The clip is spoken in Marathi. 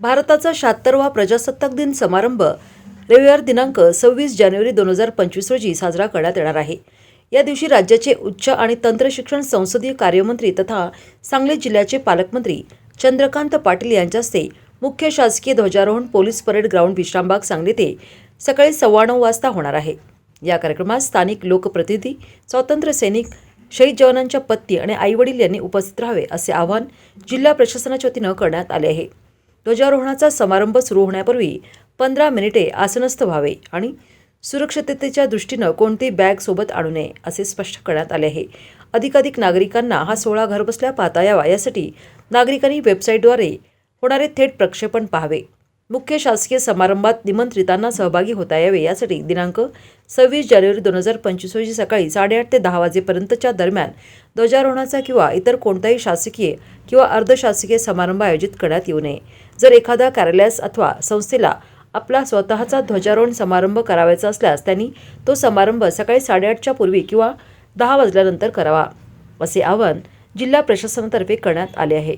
भारताचा शहात्तरवा प्रजासत्ताक दिन समारंभ रविवार दिनांक सव्वीस जानेवारी दोन हजार पंचवीस रोजी साजरा करण्यात येणार आहे. या दिवशी राज्याचे उच्च आणि तंत्रशिक्षण संसदीय कार्यमंत्री तथा सांगली जिल्ह्याचे पालकमंत्री चंद्रकांत पाटील यांच्या हस्ते मुख्य शासकीय ध्वजारोहण police parade ground Vishrambag Sangli ते सकाळी सव्वा नऊ वाजता होणार आहे. या कार्यक्रमात स्थानिक लोकप्रतिनिधी स्वातंत्र्य सैनिक शहीद जवानांच्या पत्नी आणि आईवडील यांनी उपस्थित राहावे असे आवाहन जिल्हा प्रशासनाच्या वतीनं करण्यात आले आहे. ध्वजारोहणाचा समारंभ सुरू होण्यापूर्वी पंधरा मिनिटे आसनस्थ व्हावे आणि सुरक्षिततेच्या दृष्टीनं कोणती बॅग सोबत आणू नये असे स्पष्ट करण्यात आले आहे. अधिकाधिक नागरिकांना हा सोहळा घरबसल्या पाहता यावा यासाठी नागरिकांनी वेबसाईटद्वारे होणारे थेट प्रक्षेपण पाहावे. मुख्य शासकीय समारंभात निमंत्रितांना सहभागी होता यावे. यासाठी दिनांक सव्वीस जानेवारी दोन हजार पंचवीस रोजी सकाळी साडेआठ ते दहा वाजेपर्यंतच्या दरम्यान ध्वजारोहणाचा किंवा इतर कोणताही शासकीय किंवा अर्धशासकीय समारंभ आयोजित करण्यात येऊ नये. जर एखाद्या कार्यालयास अथवा संस्थेला आपला स्वतःचा ध्वजारोहण समारंभ करावायचा असल्यास त्यांनी तो समारंभ सकाळी साडेआठच्या पूर्वी किंवा दहा वाजल्यानंतर करावा असे आवाहन जिल्हा प्रशासनातर्फे करण्यात आले आहे.